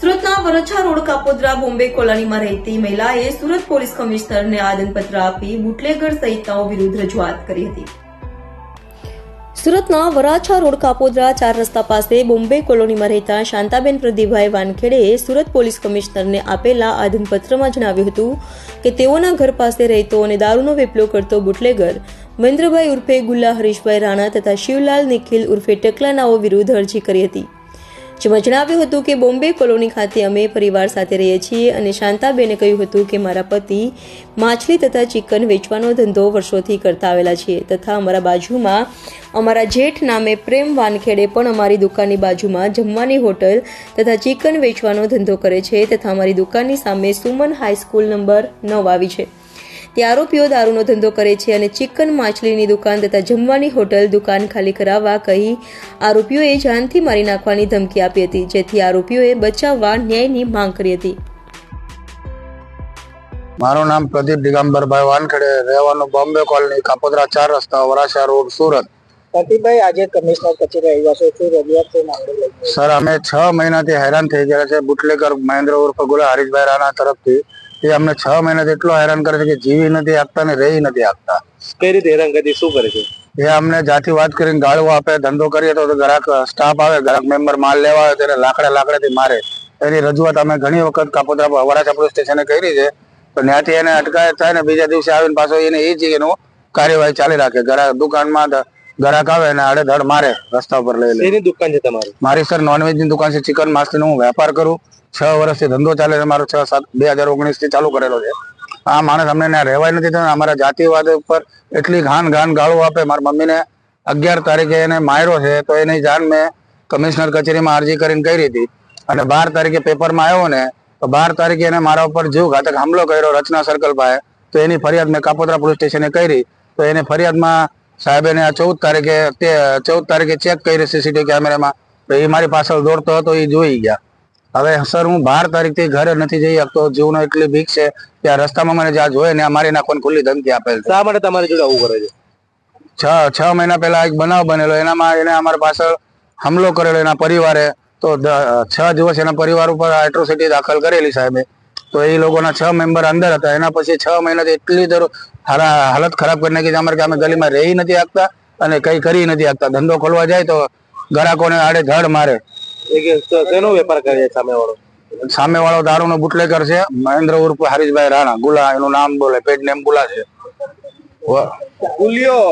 સુરતના વરછા રોડ કાપોદ્રા બોમ્બે કોલોનીમાં રહેતી મહિલાએ સુરત પોલીસ કમિશનરને આદનપત્ર આપી બુટલેગર સહિતનાઓ વિરુદ્ધ રજૂઆત કરી હતી. સુરતના વરાછા રોડ કાપોદ્રા ચાર રસ્તા પાસે બોમ્બે કોલોનીમાં રહેતા શાંતાબેન પ્રદીપભાઈ વાનખેડેએ સુરત પોલીસ કમિશનરને આપેલા આદનપત્રમાં જણાવ્યું હતું કે તેઓના ઘર પાસે રહેતો અને દારૂનો વેપલો કરતો બુટલેગર, મહેન્દ્રભાઈ ઉર્ફે ગુલ્લા હરીશભાઈ રાણા તથા શિવલાલ નિખિલ ઉર્ફે ટકલાનાઓ વિરુદ્ધ અરજી કરી હતી. જેમાં જણાવ્યું હતું કે બોમ્બે કોલોની ખાતે અમે પરિવાર સાથે રહીએ છીએ અને શાંતાબેને કહ્યું હતું કે મારા પતિ માછલી તથા ચિકન વેચવાનો ધંધો વર્ષોથી કરતા આવેલા છીએ તથા અમારા બાજુમાં અમારા જેઠ નામે પ્રેમ વાનખેડે પણ અમારી દુકાનની બાજુમાં જમવાની હોટલ તથા ચિકન વેચવાનો ધંધો કરે છે તથા અમારી દુકાનની સામે સુમન હાઈસ્કૂલ નંબર નવ આવી છે. તે આરોપીઓ દારૂનો ધંધો કરે છે અને ચિકન માછલીની દુકાન તથા જમવાની હોટલ દુકાન ખાલી કરાવવા કહી આરોપીઓએ જાનથી મારી નાખવાની ધમકી આપી હતી જેથી આરોપીઓએ બચાવવા ન્યાયની માંગ કરી હતી. મારું નામ પ્રદીપ દિગંબરભાઈ વાનખેડે રહેવાનું બોમ્બે કોલોની કાપોદરા ચાર રસ્તા વરાછા રોડ સુરત. પ્રતિકભાઈ આજે કમિશનર કચેરી આવ્યા છો શું રજૂઆત છે સર અમે છ મહિનાથી હેરાન થઈ ગયા છે. બુટલેકર મહેન્દ્ર ઉર્ફ ગુલા હરીશભાઈ રાણા તરફથી એ અમને છ મહિનાથી એટલો હેરાન કરે છે કે જીવી નથી આપતા ને રહી નથી આપતા. કઈ રીતે હેરાન કરી શું કરે છે? એ અમને જાતિ વાત કરીને ગાળવો આપે ધંધો કરીએ તો ગ્રાહક સ્ટાફ આવે ગ્રાહક મેમ્બર માલ લેવા આવે ત્યારે લાકડા લાકડાથી મારે. એની રજૂઆત અમે ઘણી વખત કાપોદ્રા વરાછા પોલીસ સ્ટેશને કરી છે. તો ત્યાંથી એને અટકાયત થાય ને બીજા દિવસે આવીને પાછો એને એ જ એનું કાર્યવાહી ચાલી રાખે. ગ્રાહક દુકાનમાં ગ્રાહક આવે ને આડેધડ મારે રસ્તા ઉપર લઈ લે. એની દુકાન છે તમારી? મારી સર નોનવેજની દુકાન છે ચિકન માછલીનો હું વેપાર કરું. છ વર્ષથી ધંધો ચાલે છે, મારો છ સાત, બે હજાર ઓગણીસથી ચાલુ કરેલો છે. આ માણસ અમને ત્યાં રહેવાય નથી થતું અમારા જાતિવાદ ઉપર એટલી ઘાન ઘાન ગાળો આપે. મારા મમ્મીને અગિયાર તારીખે એને માર્યો છે, તો એની જાણ મેં કમિશનર કચેરીમાં અરજી કરીને કરી હતી. અને બાર તારીખે પેપરમાં આવ્યો ને, તો બાર તારીખે એને મારા ઉપર જીવ ઘાતક હુમલો કર્યો રચના સર્કલ પાસે. તો એની ફરિયાદ મેં કાપોદ્રા પોલીસ સ્ટેશને કરી. તો એને ફરિયાદમાં સાહેબે આ ચૌદ તારીખે ચૌદ તારીખે ચેક કરી સીસીટીવી કેમેરામાં એ મારી પાછળ દોડતો હતો, એ જોઈ ગયા. હવે સર હું બાર તારીખથી ઘરે નથી જઈ શકતો જીવનો એટલી બીક છે કે આ રસ્તામાં મને જ્યાં જોયે ને આ મારી નાખવાની ખુલ્લી ધમકી આપેલ છે. શા માટે તમારી જોડે આવું કરે છે? છ છ મહિના પહેલા એક બનાવ બનેલો એનામાં એને અમારા પાછળ હુમલો કરેલો એના પરિવારે. તો છ દિવસ એના પરિવાર ઉપર એટ્રોસિટી દાખલ કરેલી સાહેબે. તો એ લોકોના છ મેમ્બર અંદર હતા. એના પછી છ મહિનાથી એટલી દર હાલત ખરાબ કરી નાખી અમારે કે અમે ગલીમાં રહી નથી આપતા અને કંઈ કરી નથી આપતા ધંધો ખોલવા જાય તો ગ્રાહકોને આડે ધડ મારે. શેનો વેપાર કરે છે સામે વાળો સામે વાળો દારૂનો બુટલેકર છે મહેન્દ્ર ઉર્ફ હરીશભાઈ રાણા ગુલા એનું નામ બોલે પેડ નેમ ગુલા છે. ગુલિયો.